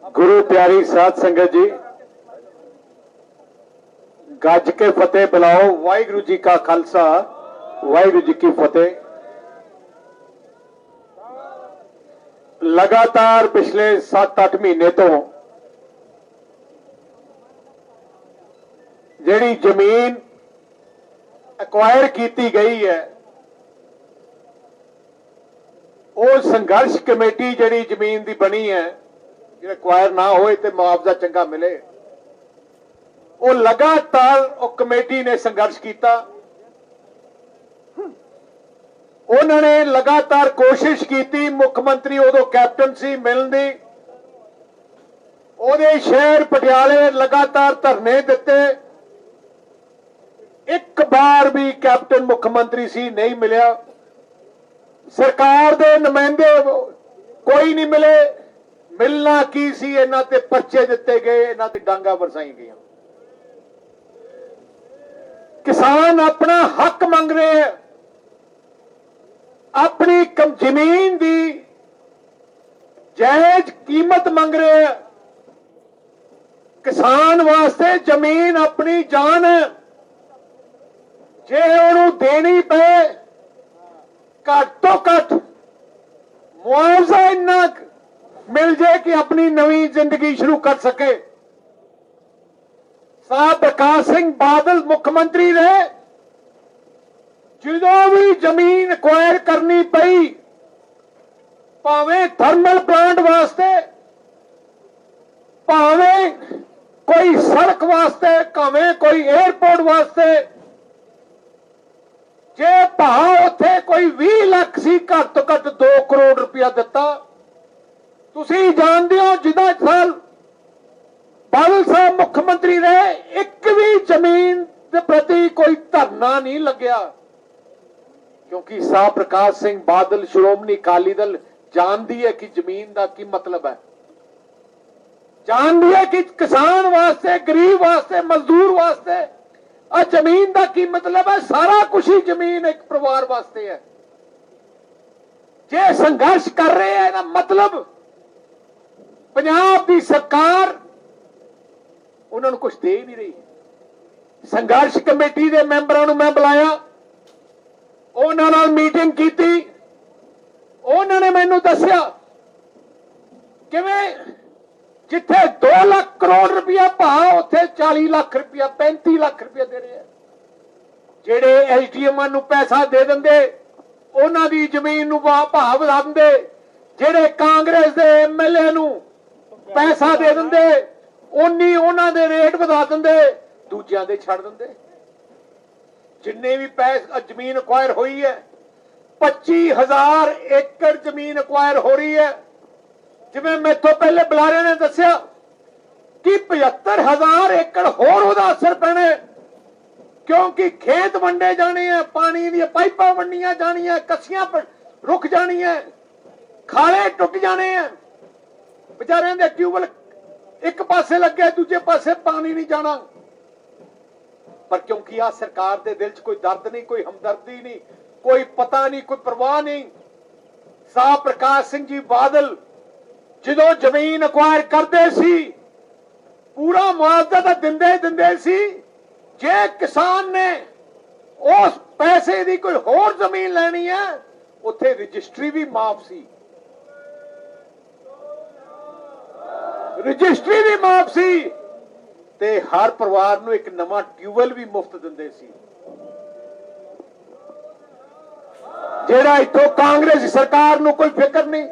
ਗੁਰੂ ਪਿਆਰੀ ਸਾਧ ਸੰਗਤ ਜੀ, ਗੱਜ ਕੇ ਫਤਿਹ ਬੁਲਾਓ। ਵਾਹਿਗੁਰੂ ਜੀ ਕਾ ਖਾਲਸਾ, ਵਾਹਿਗੁਰੂ ਜੀ ਕੀ ਫਤਿਹ। ਲਗਾਤਾਰ ਪਿਛਲੇ 7-8 ਮਹੀਨੇ ਤੋਂ ਜਿਹੜੀ ਜ਼ਮੀਨ ਐਕਵਾਇਰ ਕੀਤੀ ਗਈ ਹੈ, ਉਹ ਸੰਘਰਸ਼ ਕਮੇਟੀ ਜਿਹੜੀ ਜ਼ਮੀਨ ਦੀ ਬਣੀ ਹੈ ਜਿਹੜਾ ਐਕਵਾਇਰ ਨਾ ਹੋਏ ਤੇ ਮੁਆਵਜ਼ਾ ਚੰਗਾ ਮਿਲੇ। ਉਹ ਲਗਾਤਾਰ ਉਹ ਕਮੇਟੀ ਨੇ ਸੰਘਰਸ਼ ਕੀਤਾ। ਉਹਨਾਂ ਨੇ ਲਗਾਤਾਰ ਕੋਸ਼ਿਸ਼ ਕੀਤੀ, ਮੁੱਖ ਮੰਤਰੀ ਉਦੋਂ ਕੈਪਟਨ ਸੀ, ਮਿਲਣ ਦੀ। ਉਹਦੇ ਸ਼ਹਿਰ ਪਟਿਆਲੇ ਲਗਾਤਾਰ ਧਰਨੇ ਦਿੱਤੇ। ਇੱਕ ਵਾਰ ਵੀ ਕੈਪਟਨ ਮੁੱਖ ਮੰਤਰੀ ਸੀ, ਨਹੀਂ ਮਿਲਿਆ। ਸਰਕਾਰ ਦੇ ਨੁਮਾਇੰਦੇ ਕੋਈ ਨਹੀਂ ਮਿਲੇ। ਮਿਲਣਾ ਕੀ ਸੀ? ਇਹਨਾਂ ਤੇ ਪਰਚੇ ਦਿੱਤੇ ਗਏ, ਇਹਨਾਂ ਤੇ ਡਾਂਗਾ ਵਰਸਾਈ ਗਈਆਂ। ਕਿਸਾਨ ਆਪਣਾ ਹੱਕ ਮੰਗ ਰਹੇ ਆਪਣੀ ਕਮ, ਜ਼ਮੀਨ ਦੀ ਜਾਇਜ਼ ਕੀਮਤ ਮੰਗ ਰਹੇ ਕਿਸਾਨ ਵਾਸਤੇ ਜ਼ਮੀਨ ਆਪਣੀ ਜਾਨ ਜੇ ਉਹਨੂੰ ਦੇਣੀ ਪਏ, ਘੱਟ ਤੋਂ ਘੱਟ ਮੁਆਵਜ਼ਾ ਇੰਨਾ ਕੁ ਮਿਲ ਜੇ ਕਿ ਆਪਣੀ ਨਵੀਂ ਜ਼ਿੰਦਗੀ ਸ਼ੁਰੂ ਕਰ ਸਕੇ। ਸਾਹਿਬ ਪ੍ਰਕਾਸ਼ ਸਿੰਘ ਬਾਦਲ ਮੁੱਖ ਮੰਤਰੀ ਰਹੇ ਜਦੋਂ ਵੀ ਜ਼ਮੀਨ ਐਕਵਾਇਰ ਕਰਨੀ ਪਈ, ਭਾਵੇਂ ਥਰਮਲ ਪਲਾਂਟ ਵਾਸਤੇ, ਭਾਵੇਂ ਕੋਈ ਸੜਕ ਵਾਸਤੇ, ਭਾਵੇਂ ਕੋਈ 에어ਪੋਰਟ ਵਾਸਤੇ, ਜੇ ਭਾਅ ਉੱਥੇ ਕੋਈ 20 ਲੱਖ ਸੀ, ਘੱਟ ਤੋਂ ਘੱਟ 2 ਕਰੋੜ ਰੁਪਇਆ ਦਿੱਤਾ। ਤੁਸੀਂ ਜਾਣਦੇ ਹੋ ਜਿਹਦਾ ਸਾਲ ਬਾਦਲ ਸਾਹਿਬ ਮੁੱਖ ਮੰਤਰੀ ਰਹੇ, ਇੱਕ ਵੀ ਜ਼ਮੀਨ ਦੇ ਪ੍ਰਤੀ ਕੋਈ ਧਰਨਾ ਨਹੀਂ ਲੱਗਿਆ। ਕਿਉਂਕਿ ਸਾਹ ਪ੍ਰਕਾਸ਼ ਸਿੰਘ ਬਾਦਲ, ਸ਼੍ਰੋਮਣੀ ਅਕਾਲੀ ਦਲ ਜਾਣਦੀ ਹੈ ਕਿ ਜ਼ਮੀਨ ਦਾ ਕੀ ਮਤਲਬ ਹੈ। ਜਾਣਦੀ ਹੈ ਕਿ ਕਿਸਾਨ ਵਾਸਤੇ, ਗਰੀਬ ਵਾਸਤੇ, ਮਜ਼ਦੂਰ ਵਾਸਤੇ ਆ ਜ਼ਮੀਨ ਦਾ ਕੀ ਮਤਲਬ ਹੈ। ਸਾਰਾ ਕੁਝ ਹੀ ਜ਼ਮੀਨ ਇੱਕ ਪਰਿਵਾਰ ਵਾਸਤੇ ਹੈ। ਜੇ ਸੰਘਰਸ਼ ਕਰ ਰਹੇ ਹੈ, ਇਹਦਾ ਮਤਲਬ ਪੰਜਾਬ ਦੀ ਸਰਕਾਰ ਉਹਨਾਂ ਨੂੰ ਕੁਝ ਦੇ ਹੀ ਨਹੀਂ ਰਹੀ। ਸੰਘਰਸ਼ ਕਮੇਟੀ ਦੇ ਮੈਂਬਰਾਂ ਨੂੰ ਮੈਂ ਬੁਲਾਇਆ। ਉਹਨਾਂ ਨਾਲ ਮੀਟਿੰਗ ਕੀਤੀ। ਉਹਨਾਂ ਨੇ ਮੈਨੂੰ ਦੱਸਿਆ, ਕਿਵੇਂ ਜਿੱਥੇ 2 ਲੱਖ ਕਰੋੜ ਰੁਪਇਆ ਭਾਅ, ਉੱਥੇ 40 ਲੱਖ ਰੁਪਇਆ 35 ਲੱਖ ਰੁਪਇਆ ਦੇ ਰਹੇ ਆ। ਜਿਹੜੇ ਐਸਡੀਐਮਾਂ ਨੂੰ ਪੈਸਾ ਦੇ ਦਿੰਦੇ, ਉਹਨਾਂ ਦੀ ਜ਼ਮੀਨ ਨੂੰ ਵਾ- ਭਾਅ ਵਧਾ ਦਿੰਦੇ। ਜਿਹੜੇ ਕਾਂਗਰਸ ਦੇ ਐਮਐਲਏ ਨੂੰ ਪੈਸਾ ਦੇ ਦਿੰਦੇ ਉਨੀ ਉਹਨਾਂ ਦੇ ਰੇਟ ਵਧਾ ਦਿੰਦੇ, ਦੂਜਿਆਂ ਦੇ ਛੱਡ ਦਿੰਦੇ। ਜਿੰਨੇ ਵੀ ਪੈਸ ਜ਼ਮੀਨ ਅਕਵਾਇਰ ਹੋਈ ਹੈ 25000 ਏਕੜ ਜ਼ਮੀਨ ਅਕਵਾਇਰ ਹੋ ਰਹੀ ਹੈ। ਜਿਵੇਂ ਮੈਥੋਂ ਪਹਿਲੇ ਬੁਲਾਰੇ ਨੇ ਦੱਸਿਆ ਕਿ 75000 ਏਕੜ ਹੋਰ ਉਹਦਾ ਅਸਰ ਪੈਣਾ ਕਿਉਂਕਿ ਖੇਤ ਵੰਡੇ ਜਾਣੇ ਆ, ਪਾਣੀ ਦੀਆਂ ਪਾਈਪਾਂ ਵੰਡੀਆਂ ਜਾਣੀਆਂ, ਕੱਸੀਆਂ ਪ- ਰੁਕ ਜਾਣੀਆਂ, ਖਾਲੇ ਟੁੱਟ ਜਾਣੇ ਆ। ਵਿਚਾਰਿਆਂ ਦੇ ਟਿਊਬਲ ਇੱਕ ਪਾਸੇ ਲੱਗੇ, ਦੂਜੇ ਪਾਸੇ ਪਾਣੀ ਨਹੀਂ ਜਾਣਾ। ਪਰ ਕਿਉਂਕਿ ਆ ਸਰਕਾਰ ਦੇ ਦਿਲ 'ਚ ਕੋਈ ਦਰਦ ਨਹੀਂ, ਕੋਈ ਹਮਦਰਦੀ ਨਹੀਂ, ਕੋਈ ਪਤਾ ਨਹੀਂ, ਕੋਈ ਪਰਵਾਹ ਨਹੀਂ, ਸਾਹ ਪ੍ਰਕਾਸ਼ ਸਿੰਘ ਜੀ ਬਾਦਲ ਜਦੋਂ ਜ਼ਮੀਨ ਅਕਵਾਇਰ ਕਰਦੇ ਸੀ, ਪੂਰਾ ਮੁਆਵਜ਼ਾ ਤਾਂ ਦਿੰਦੇ ਹੀ ਦਿੰਦੇ ਸੀ, ਜੇ ਕਿਸਾਨ ਨੇ ਉਸ ਪੈਸੇ ਦੀ ਕੋਈ ਹੋਰ ਜ਼ਮੀਨ ਲੈਣੀ ਹੈ, ਉੱਥੇ ਰਜਿਸਟਰੀ ਵੀ ਮਾਫ ਸੀ। ਰਜਿਸਟਰੀ ਵੀ ਮਾਫ ਸੀ ਤੇ ਹਰ ਪਰਿਵਾਰ ਨੂੰ ਇੱਕ ਨਵਾਂ ਟਿਊਬਲ ਵੀ ਮੁਫਤ ਦਿੰਦੇ ਸੀ। ਜਿਹੜਾ ਇੱਥੋਂ ਕਾਂਗਰਸ ਸਰਕਾਰ ਨੂੰ ਕੋਈ ਫਿਕਰ ਨਹੀਂ,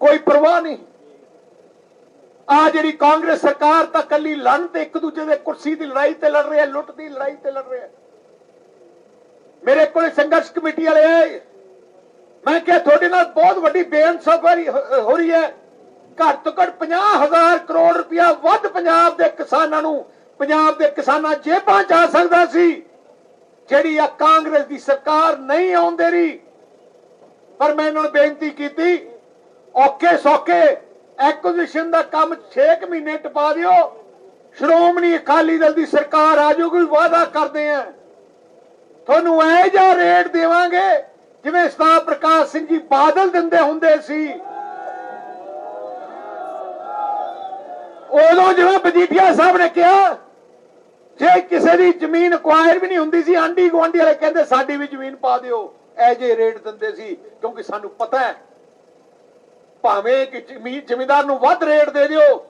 ਕੋਈ ਪਰਵਾਹ ਨਹੀਂ। ਆ ਜਿਹੜੀ ਕਾਂਗਰਸ ਸਰਕਾਰ ਤਾਂ ਕੱਲੀ ਲੜਨ ਤੇ ਇੱਕ ਦੂਜੇ ਦੇ ਕੁਰਸੀ ਦੀ ਲੜਾਈ ਤੇ ਲੜ ਰਿਹਾ, ਲੁੱਟ ਦੀ ਲੜਾਈ ਤੇ ਲੜ ਰਿਹਾ। ਮੇਰੇ ਕੋਲ ਸੰਘਰਸ਼ ਕਮੇਟੀ ਵਾਲੇ ਆਏ। ਮੈਂ ਕਿਹਾ, ਤੁਹਾਡੇ ਨਾਲ ਬਹੁਤ ਵੱਡੀ ਬੇਇਨਸਾਫੀ ਹੋ ਰਹੀ ਹੈ। ਘੱਟ ਤੋਂ ਘੱਟ 50000 ਕਰੋੜ ਰੁਪਇਆ ਵੱਧ ਪੰਜਾਬ ਦੇ ਕਿਸਾਨਾਂ ਨੂੰ, ਪੰਜਾਬ ਦੇ ਕਿਸਾਨਾਂ ਜੇਬਾਂ ਜਾ ਸਕਦਾ ਸੀ, ਜਿਹੜੀ ਆ ਕਾਂਗਰਸ ਦੀ ਸਰਕਾਰ ਨਹੀਂ ਆਉਂਦੇ ਰਹੀ। ਪਰ ਮੈਂ ਇਹਨਾਂ ਨੂੰ ਬੇਨਤੀ ਕੀਤੀ ਔਕੇ ਸੌਕੇ ਐਕੁਜੀਸ਼ਨ ਦਾ ਕੰਮ 6 ਮਹੀਨੇ ਟਪਾ ਦਿਓ, ਸ਼੍ਰੋਮਣੀ ਅਕਾਲੀ ਦਲ ਦੀ ਸਰਕਾਰ ਆ ਜਾਊਗੀ ਵਾਅਦਾ ਕਰਦੇ ਆ। ਤੁਹਾਨੂੰ ਐ ਜਾਂ ਰੇਟ ਦੇਵਾਂਗੇ, ਜਿਵੇਂ ਸਤਾ ਪ੍ਰਕਾਸ਼ ਸਿੰਘ ਜੀ ਬਾਦਲ ਦਿੰਦੇ ਹੁੰਦੇ ਸੀ। ਉਦੋਂ ਜਿਵੇਂ ਬਜੀਠੀਆ ਸਾਹਿਬ ਨੇ ਕਿਹਾ, ਜੇ ਕਿਸੇ ਦੀ ਜ਼ਮੀਨ ਅਕਵਾਇਰ ਵੀ ਨਹੀਂ ਹੁੰਦੀ ਸੀ, ਆਂਢੀ ਗੁਆਂਢੀ ਵਾਲੇ ਕਹਿੰਦੇ ਸਾਡੀ ਵੀ ਜ਼ਮੀਨ ਪਾ ਦਿਓ। ਐ ਜੇ ਰੇਟ ਦਿੰਦੇ ਸੀ, ਕਿਉਂਕਿ ਸਾਨੂੰ ਪਤਾ ਹੈ, ਭਾਵੇਂ ਕਿ ਜ਼ਮੀਨ ਜ਼ਮੀਂਦਾਰ ਨੂੰ ਵੱਧ ਰੇਟ ਦੇ ਦਿਓ,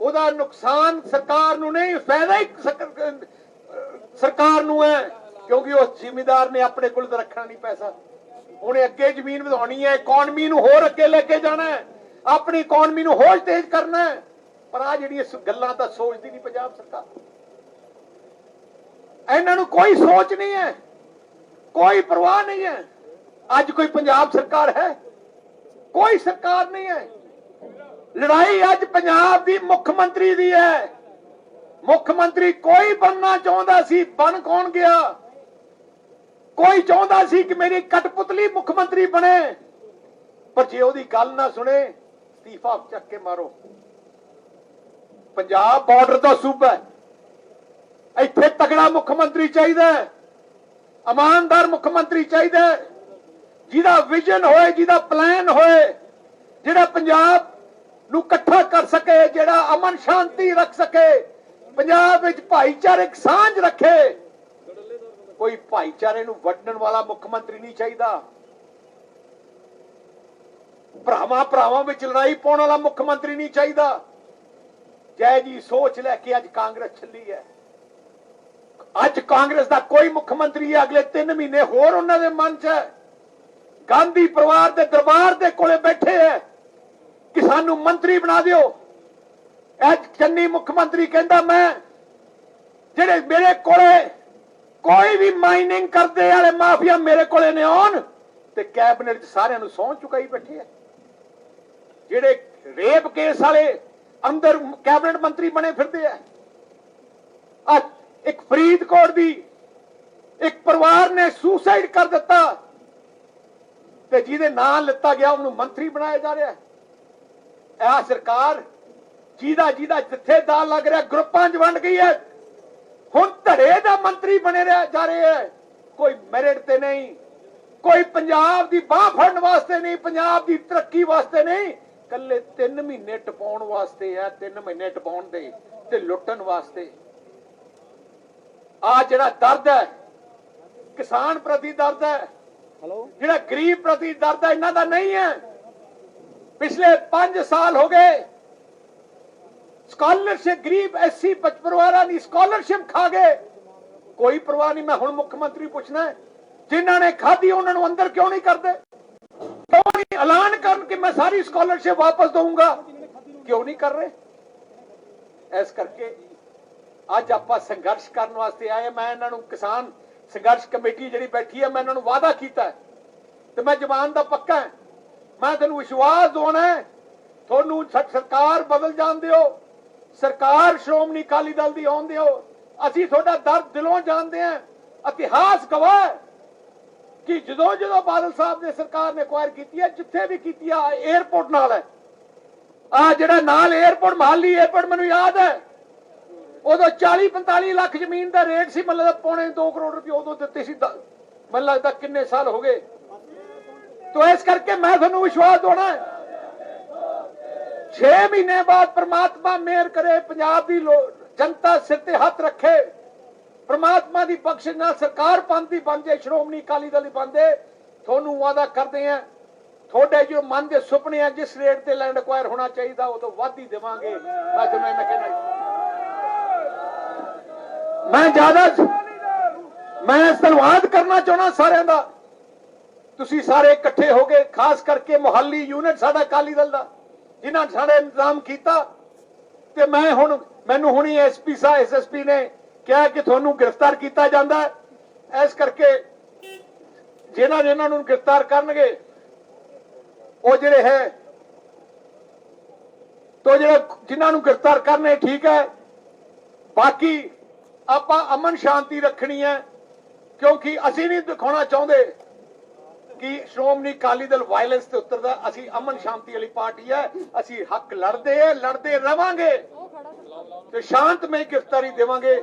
ਉਹਦਾ ਨੁਕਸਾਨ ਸਰਕਾਰ ਨੂੰ ਨਹੀਂ, ਫਾਇਦਾ ਹੀ ਸਰਕਾਰ ਨੂੰ ਹੈ, ਕਿਉਂਕਿ ਉਸ ਜ਼ਿਮੀਂਦਾਰ ਨੇ ਆਪਣੇ ਕੋਲ ਤਾਂ ਰੱਖਣਾ ਨਹੀਂ ਪੈਸਾ। ਉਹਨੇ ਅੱਗੇ ਜ਼ਮੀਨ ਵਧਾਉਣੀ ਹੈ ਇਕਨੋਮੀ ਨੂੰ ਹੋਰ ਅੱਗੇ ਲੈ ਕੇ ਜਾਣਾ ਹੈ, ਆਪਣੀ ਇਕਨੋਮੀ ਨੂੰ ਹੋਰ ਤੇਜ਼ ਕਰਨਾ ਹੈ। ਪਰ ਆ ਜਿਹੜੀਆਂ ਗੱਲਾਂ ਤਾਂ ਸੋਚਦੀ ਨਹੀਂ ਪੰਜਾਬ ਸਰਕਾਰ। ਇਹਨਾਂ ਨੂੰ ਕੋਈ ਸੋਚ ਨਹੀਂ ਹੈ, ਕੋਈ ਪਰਵਾਹ ਨਹੀਂ ਹੈ। ਅੱਜ ਕੋਈ ਪੰਜਾਬ ਸਰਕਾਰ ਹੈ? ਕੋਈ ਸਰਕਾਰ ਨਹੀਂ ਹੈ। ਲੜਾਈ ਅੱਜ ਪੰਜਾਬ ਦੀ ਮੁੱਖ ਮੰਤਰੀ ਦੀ ਹੈ। ਮੁੱਖ ਮੰਤਰੀ ਕੋਈ ਬਣਨਾ ਚਾਹੁੰਦਾ ਸੀ, ਬਣ ਕੌਣ ਗਿਆ? ਕੋਈ ਚਾਹੁੰਦਾ ਸੀ ਕਿ ਮੇਰੀ ਕਟਪੁਤਲੀ ਮੁੱਖ ਮੰਤਰੀ ਬਣੇ। ਪਰ ਜੇ ਉਹਦੀ ਗੱਲ ਨਾ ਸੁਣੇ, ਅਸਤੀਫਾ ਚੱਕ ਕੇ ਮਾਰੋ। ਪੰਜਾਬ ਬਾਰਡਰ ਦਾ ਸੂਬਾ ਹੈ। ਇੱਥੇ ਤਗੜਾ ਮੁੱਖ ਮੰਤਰੀ ਚਾਹੀਦਾ ਹੈ। ਇਮਾਨਦਾਰ ਮੁੱਖ ਮੰਤਰੀ ਚਾਹੀਦਾ ਹੈ। ਜਿਹਦਾ ਵਿਜ਼ਨ ਹੋਏ, ਜਿਹਦਾ ਪਲਾਨ ਹੋਏ, ਜਿਹੜਾ ਪੰਜਾਬ ਨੂੰ ਇਕੱਠਾ ਕਰ ਸਕੇ, ਜਿਹੜਾ ਅਮਨ ਸ਼ਾਂਤੀ ਰੱਖ ਸਕੇ, ਪੰਜਾਬ ਵਿੱਚ ਭਾਈਚਾਰਕ ਸਾਂਝ ਰੱਖੇ, ਕੋਈ ਭਾਈਚਾਰੇ ਨੂੰ ਵੰਡਣ ਵਾਲਾ ਮੁੱਖ ਮੰਤਰੀ ਨਹੀਂ ਚਾਹੀਦਾ। ਭਰਾਵਾਂ ਭਰਾਵਾਂ ਵਿੱਚ ਲੜਾਈ ਪਾਉਣ ਵਾਲਾ ਮੁੱਖ ਮੰਤਰੀ ਨਹੀਂ ਚਾਹੀਦਾ। ਜੈ ਜੀ, ਸੋਚ ਲੈ ਕੇ ਅੱਜ ਕਾਂਗਰਸ ਚੱਲੀ ਹੈ ਅੱਜ ਕਾਂਗਰਸ ਦਾ ਕੋਈ ਮੁੱਖ ਮੰਤਰੀ ਹੈ ਅਗਲੇ 3 ਮਹੀਨੇ ਹੋਰ ਉਹਨਾਂ ਦੇ ਮਨ 'ਚ ਹੈ ਗਾਂਧੀ ਪਰਿਵਾਰ ਦੇ ਦਰਬਾਰ ਦੇ ਕੋਲੇ ਬੈਠੇ ਹੈ ਕਿ ਸਾਨੂੰ ਮੰਤਰੀ ਬਣਾ ਦਿਓ। ਅੱਜ ਚੰਨੀ ਮੁੱਖ ਮੰਤਰੀ ਕਹਿੰਦਾ ਮੈਂ, ਜਿਹੜੇ ਮੇਰੇ ਕੋਲੇ ਕੋਈ ਵੀ ਮਾਈਨਿੰਗ ਕਰਦੇ ਵਾਲੇ ਮਾਫੀਆ ਮੇਰੇ ਕੋਲੇ ਨੇ ਆਉਣ, ਤੇ ਕੈਬਨਿਟ ਸਾਰਿਆਂ ਨੂੰ ਸੌਂ ਚੁਕਾਈ ਬੈਠੇ ਆ ਜਿਹੜੇ ਰੇਪ ਕੇਸ ਵਾਲੇ ਅੰਦਰ ਕੈਬਨਿਟ ਮੰਤਰੀ ਬਣੇ ਫਿਰਦੇ ਆ। ਅੱਜ ਇੱਕ ਫਰੀਦਕੋਟ ਦੀ ਇੱਕ ਪਰਿਵਾਰ ਨੇ ਸੁਸਾਈਡ ਕਰ ਦਿੱਤਾ ਤੇ ਜਿਹਦੇ ਨਾਂ ਲਿੱਤਾ ਗਿਆ, ਉਹਨੂੰ ਮੰਤਰੀ ਬਣਾਇਆ ਜਾ ਰਿਹਾ। ਹੈ ਇਹ ਸਰਕਾਰ ਜਿਹਦਾ ਜਿਹਦਾ ਜਿੱਥੇ ਜਥੇਦਾਰ ਲੱਗ ਰਿਹਾ, ਗਰੁੱਪਾਂ 'ਚ ਵੰਡ ਗਈ ਹੈ। ਹੁਣ ਧੜੇ ਦਾ ਮੰਤਰੀ ਬਣੇ ਰਿਹਾ ਜਾ ਰਹੇ ਹੈ। ਕੋਈ ਮੈਰਿਟ ਤੇ ਨਹੀਂ, ਕੋਈ ਪੰਜਾਬ ਦੀ ਬਾਹ ਫੜਨ ਵਾਸਤੇ ਨਹੀਂ, ਪੰਜਾਬ ਦੀ ਤਰੱਕੀ ਵਾਸਤੇ ਨਹੀਂ। ਕੱਲੇ 3 ਮਹੀਨੇ ਟਪਾਉਣ ਵਾਸਤੇ ਹੈ 3 ਮਹੀਨੇ ਟਪਾਉਣ ਦੇ ਤੇ ਲੁੱਟਣ ਵਾਸਤੇ। ਆ ਜਿਹੜਾ ਦਰਦ ਹੈ ਕਿਸਾਨ ਪ੍ਰਤੀ ਦਰਦ ਹੈ ਹੈਲੋ ਜਿਹੜਾ ਗਰੀਬ ਪ੍ਰਤੀ ਦਰਦ ਹੈ ਇਹਨਾਂ ਦਾ ਨਹੀਂ ਹੈ। ਪਿਛਲੇ 5 ਸਾਲ ਹੋ ਗਏ ਸਕਾਲਰਸ਼ਿਪ ਗਰੀਬ ਐਸਸੀ ਪਰਿਵਾਰਾਂ ਦੀ ਸਕਾਲਰਸ਼ਿਪ ਖਾ ਗਏ। ਕੋਈ ਪਰਵਾਹ ਨਹੀਂ ਮੈਂ ਹੁਣ ਮੁੱਖ ਮੰਤਰੀ ਪੁੱਛਣਾ ਜਿਨ੍ਹਾਂ ਨੇ ਖਾਧੀ ਉਹਨਾਂ ਨੂੰ ਅੰਦਰ ਕਿਉਂ ਨਹੀਂ ਕਰਦੇ? ਕਿਉਂ ਨਹੀਂ ਐਲਾਨ ਕਰਨ ਕਿ ਮੈਂ ਸਾਰੀ ਸਕਾਲਰਸ਼ਿਪ ਵਾਪਸ ਦਊਂਗਾ ਕਿਉਂ ਨਹੀਂ ਕਰ ਰਹੇ ਇਸ ਕਰਕੇ ਅੱਜ ਆਪਾਂ ਸੰਘਰਸ਼ ਕਰਨ ਵਾਸਤੇ ਆਏ ਮੈਂ ਇਹਨਾਂ ਨੂੰ ਕਿਸਾਨ ਸੰਘਰਸ਼ ਕਮੇਟੀ ਜਿਹੜੀ ਬੈਠੀ ਹੈ ਮੈਂ ਇਹਨਾਂ ਨੂੰ ਵਾਅਦਾ ਕੀਤਾ ਤੇ ਮੈਂ ਜ਼ਬਾਨ ਦਾ ਪੱਕਾ ਹਾਂ ਮੈਂ ਤੁਹਾਨੂੰ ਵਿਸ਼ਵਾਸ ਦਿਵਾਉਣਾ ਤੁਹਾਨੂੰ ਸਰਕਾਰ ਬਦਲ ਜਾਣ ਦਿਓ ਸਰਕਾਰ ਸ਼੍ਰੋਮਣੀ ਅਕਾਲੀ ਦਲ ਦੀ ਆਉਣ ਦਿਓ ਅਸੀਂ ਤੁਹਾਡਾ ਦਰਦ ਦਿਲੋਂ ਜਾਣਦੇ ਹਾਂ ਇਤਿਹਾਸ ਗਵਾਹ ਕਿ ਜਦੋਂ ਜਦੋਂ ਬਾਦਲ ਸਾਹਿਬ ਨੇ ਸਰਕਾਰ ਨੇ ਐਕਵਾਇਰ ਕੀਤੀ ਹੈ, ਜਿੱਥੇ ਵੀ ਕੀਤੀ ਆ 에어ਪੋਰਟ ਨਾਲ ਹੈ। ਆ ਜਿਹੜਾ ਨਾਲ 에어ਪੋਰਟ ਮਹਾਲੀ 에어ਪੋਰਟ ਮੈਨੂੰ ਯਾਦ ਹੈ। ਉਦੋਂ 40 45 ਲੱਖ ਜ਼ਮੀਨ ਦਾ ਰੇਟ ਸੀ ਮਤਲਬ ਪੌਣੇ 2 ਕਰੋੜ ਰੁਪਏ ਉਦੋਂ ਦਿੱਤੇ ਸੀ ਮੈਨੂੰ ਲੱਗਦਾ ਕਿੰਨੇ ਸਾਲ ਹੋ ਗਏ। ਤੋ ਇਸ ਕਰਕੇ ਮੈਂ ਤੁਹਾਨੂੰ ਵਿਸ਼ਵਾਸ ਦਿਵਾਉਣਾ 6 ਮਹੀਨੇ ਬਾਅਦ ਪ੍ਰਮਾਤਮਾ ਮਿਹਰ ਕਰੇ, ਪੰਜਾਬ ਦੀ ਜਨਤਾ ਸਿਰ ਤੇ ਹੱਥ ਰੱਖੇ। ਪ੍ਰਮਾਤਮਾ ਦੀ ਬਖਸ਼ਿਸ਼ ਨਾਲ ਸਰਕਾਰ ਪੰਥ ਬਣ ਜਾਏ ਸ਼੍ਰੋਮਣੀ ਅਕਾਲੀ ਦਲ ਦੀ ਬਣਦੇ ਤੁਹਾਨੂੰ ਵਾਅਦਾ ਕਰਦੇ ਆ ਤੁਹਾਡੇ ਜੋ ਮਨ ਦੇ ਸੁਪਨੇ ਆ, ਜਿਸ ਰੇਟ ਤੇ ਲੈਂਡ ਅਕਵਾਇਰ ਹੋਣਾ ਚਾਹੀਦਾ, ਉਹ ਤੋਂ ਵੱਧ ਹੀ ਦੇਵਾਂਗੇ। ਮੈਂ ਤੁਹਾਨੂੰ ਇਹ ਕਹਿੰਦਾ ਮੈਂ ਜ਼ਿਆਦਾ ਮੈਂ ਧੰਨਵਾਦ ਕਰਨਾ ਚਾਹਣਾ ਸਾਰਿਆਂ ਦਾ। ਤੁਸੀਂ ਸਾਰੇ ਇਕੱਠੇ ਹੋ ਗਏ, ਖਾਸ ਕਰਕੇ ਮੁਹੱਲੀ ਯੂਨਿਟ ਸਾਡਾ ਅਕਾਲੀ ਦਲ ਦਾ, ਜਿਨ੍ਹਾਂ ਨੇ ਸਾਡਾ ਇੰਤਜ਼ਾਮ ਕੀਤਾ। ਤੇ ਮੈਂ ਹੁਣ, ਮੈਨੂੰ ਹੁਣੀ ਐਸਪੀ ਸਾਹਿਬ ਐਸਐਸਪੀ ਨੇ ਕਿਹਾ ਕਿ ਤੁਹਾਨੂੰ ਗ੍ਰਿਫਤਾਰ ਕੀਤਾ ਜਾਂਦਾ ਇਸ ਕਰਕੇ ਜਿਹਨਾਂ ਜਿਹਨਾਂ ਨੂੰ ਗ੍ਰਿਫਤਾਰ ਕਰਨਗੇ, ਉਹ ਜਿਹੜੇ ਹੈ, ਤੋ ਜਿਹੜੇ ਜਿਨ੍ਹਾਂ ਨੂੰ ਗ੍ਰਿਫਤਾਰ ਕਰਨੇ ਠੀਕ ਹੈ, ਬਾਕੀ ਆਪਾਂ ਅਮਨ ਸ਼ਾਂਤੀ ਰੱਖਣੀ ਹੈ, ਕਿਉਂਕਿ ਅਸੀਂ ਨਹੀਂ ਦਿਖਾਉਣਾ ਚਾਹੁੰਦੇ ਕਿ ਸ਼੍ਰੋਮਣੀ ਅਕਾਲੀ ਦਲ ਵਾਇਲੈਂਸ ਤੇ ਉਤਰਦਾ। ਅਸੀਂ ਅਮਨ ਸ਼ਾਂਤੀ ਵਾਲੀ ਪਾਰਟੀ ਹੈ, ਅਸੀਂ ਹੱਕ ਲੜਦੇ ਆ ਲੜਦੇ ਰਵਾਂਗੇ ਤੇ ਸ਼ਾਂਤਮਈ ਗ੍ਰਿਫਤਾਰੀ ਦੇਵਾਂਗੇ।